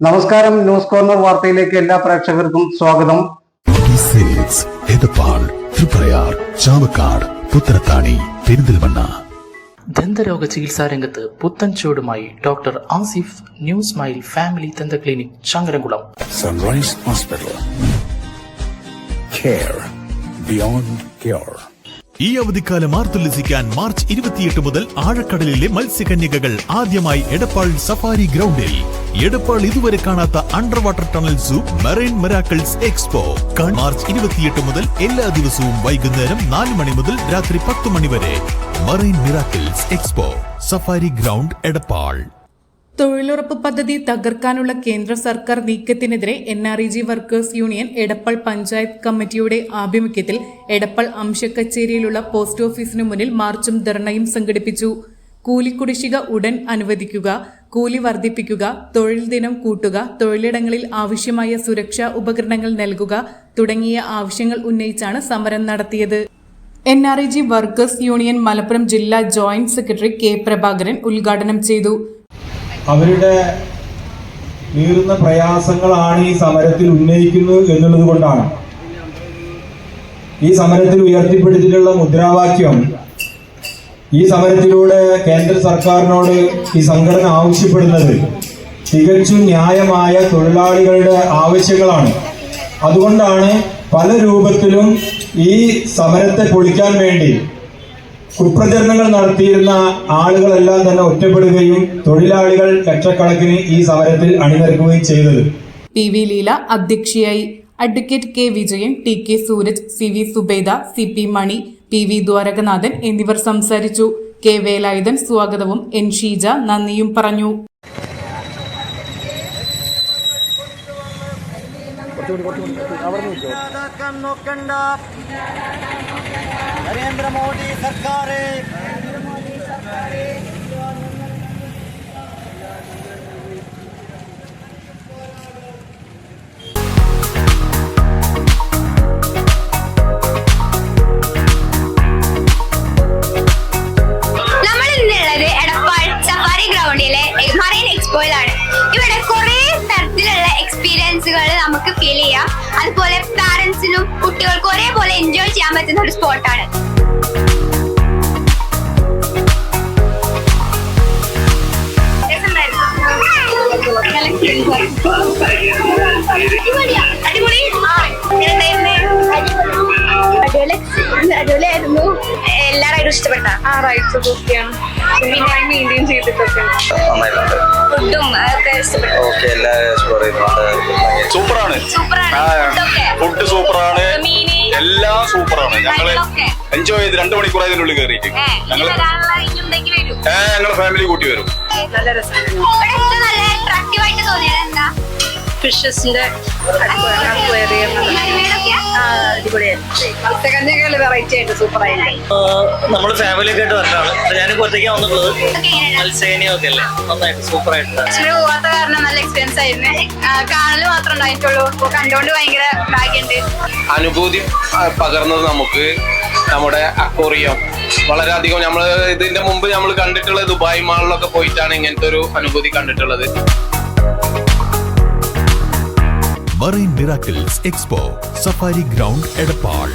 നമസ്കാരം news corner വാർത്തയിലേക്ക് എല്ലാ പ്രേക്ഷകർക്കും സ്വാഗതം. തൃപ്രയാർ ചാവക്കാട് പുത്രത്താണി പെരിന്തൽമണ്ണ. ദന്തരോഗ ചികിത്സാ രംഗത്ത് പുത്തൻ ചുവടുമായി doctor Asif new smile family ദന്ത clinic Changaramkulam. Sunrise hospital care beyond care ഈ അവധിക്കാലം ആർത്തുല്ലസിക്കാൻ മാർച്ച് ഇരുപത്തിയെട്ട് മുതൽ ആഴക്കടലിലെ മത്സ്യകന്യകകൾ ആദ്യമായി എടപ്പാൾ സഫാരി ഗ്രൗണ്ടിൽ. എടപ്പാൾ ഇതുവരെ കാണാത്ത under water tunnel zoo marine miracles expo. March ഇരുപത്തിയെട്ട് മുതൽ എല്ലാ ദിവസവും വൈകുന്നേരം നാല് മണി മുതൽ രാത്രി പത്ത് മണി വരെ. Marine miracles expo. Safari ground Edappal. തൊഴിലുറപ്പ് പദ്ധതി തകർക്കാനുള്ള കേന്ദ്ര സർക്കാർ നീക്കത്തിനെതിരെ N R E G workers union Edappal panchayat കമ്മിറ്റിയുടെ ആഭിമുഖ്യത്തിൽ എടപ്പൾ അംശക്കച്ചേരിയിലുള്ള പോസ്റ്റ് ഓഫീസിനു മുന്നിൽ മാർച്ചും ധർണയും സംഘടിപ്പിച്ചു. കൂലിക്കുടിശ്ശിക ഉടൻ അനുവദിക്കുക കൂലി വർദ്ധിപ്പിക്കുക തൊഴിൽ ദിനം കൂട്ടുക തൊഴിലിടങ്ങളിൽ ആവശ്യമായ സുരക്ഷാ ഉപകരണങ്ങൾ നൽകുക തുടങ്ങിയ ആവശ്യങ്ങൾ ഉന്നയിച്ചാണ് സമരം നടത്തിയത്. N R E G workers union Malappuram ജില്ലാ ജോയിന്റ് സെക്രട്ടറി കെ പ്രഭാകരൻ ഉദ്ഘാടനം ചെയ്തു. അവരുടെ നീറുന്ന പ്രയാസങ്ങളാണ് ഈ സമരത്തിൽ ഉന്നയിക്കുന്നത് എന്നുള്ളത് കൊണ്ടാണ്. ഈ സമരത്തിൽ ഉയർത്തിപ്പിടിച്ചിട്ടുള്ള മുദ്രാവാക്യം ഈ സമരത്തിലൂടെ കേന്ദ്ര സർക്കാരിനോട് ഈ സംഘടന ആവശ്യപ്പെടുന്നത് തികച്ചും ന്യായമായ തൊഴിലാളികളുടെ ആവശ്യങ്ങളാണ്. അതുകൊണ്ടാണ് പല രൂപത്തിലും ഈ സമരത്തെ പൊളിക്കാൻ വേണ്ടി കുപ്രചരണങ്ങൾ നടത്തിയിരുന്ന ആളുകളെല്ലാം തന്നെ ഒറ്റപ്പെടുകയും തൊഴിലാളികൾ ലക്ഷക്കണക്കിന് ഈ സമരത്തിൽ അണിനിരക്കുകയും ചെയ്തത്. പി വി ലീല അധ്യക്ഷയായി. Advocate K Vijayan T K Suraj C V Subeda C P Mani P V Dwarakanathan എന്നിവർ സംസാരിച്ചു. കെ വേലായുധൻ സ്വാഗതവും എൻ ഷീജ നന്ദിയും പറഞ്ഞു. നരേന്ദ്രമോദി സർക്കാർ നമുക്ക് ഫീൽ ചെയ്യാം. അതുപോലെ പാരന്റ്സിനും കുട്ടികൾക്കും ഒരേപോലെ എൻജോയ് ചെയ്യാൻ പറ്റുന്ന ഒരു സ്പോട്ടാണ് ഇഷ്ടപ്പെട്ട? ആ റൈറ്റ്സ് ഒക്കെയാണ് പിന്നെ മെയിന്റെയിൻ ചെയ്തിട്ടൊക്കെ ഫുഡും ഒക്കെ ഇഷ്ടപ്പെട്ടു. സൂപ്പറാണ്. ഫുഡ് സൂപ്പറാണ്. എല്ലാം സൂപ്പറാണ്. ഞങ്ങൾ. എൻജോയ് ചെയ്ത് രണ്ടു മണിക്കൂർ അതിനുള്ളിൽ കയറിയിട്ട് ഏ, ഞങ്ങൾ ഇനി വരാനുള്ള ഇനി എന്തെങ്കിലും വരും. നല്ല ഞങ്ങളെ ഫാമിലി കൂട്ടി വരും. നല്ല രസമാണ് ഫിഷസിന്റെ നമ്മൾ ഫാമിലി ഒക്കെ ആയിട്ട് വരലാണ്. ഞാൻ ഒറ്റയ്ക്ക് വന്നിട്ടുള്ളത് എങ്ങനെയാണ് അല്ലേ? നന്നായിട്ട് സൂപ്പർ ആയിട്ട് പോവാത്ത കാരണം നല്ല എക്സ്പീരിയൻസ് ആയിരുന്നു. കാണൽ മാത്രം ഉണ്ടായിട്ടുള്ളൂ. കണ്ടോണ്ട് ഭയങ്കര ഭാഗ്യണ്ട്. അനുഭൂതി പകർന്നത് നമുക്ക് നമ്മുടെ അക്കോറിയം വളരെയധികം നമ്മൾ ഇതിന്റെ മുമ്പ് നമ്മൾ കണ്ടിട്ടുള്ളത് ദുബായ് മാളിലൊക്കെ പോയിട്ടാണ് ഇങ്ങനത്തെ ഒരു അനുഭൂതി കണ്ടിട്ടുള്ളത്. Marine miracles expo safari ground Edappal.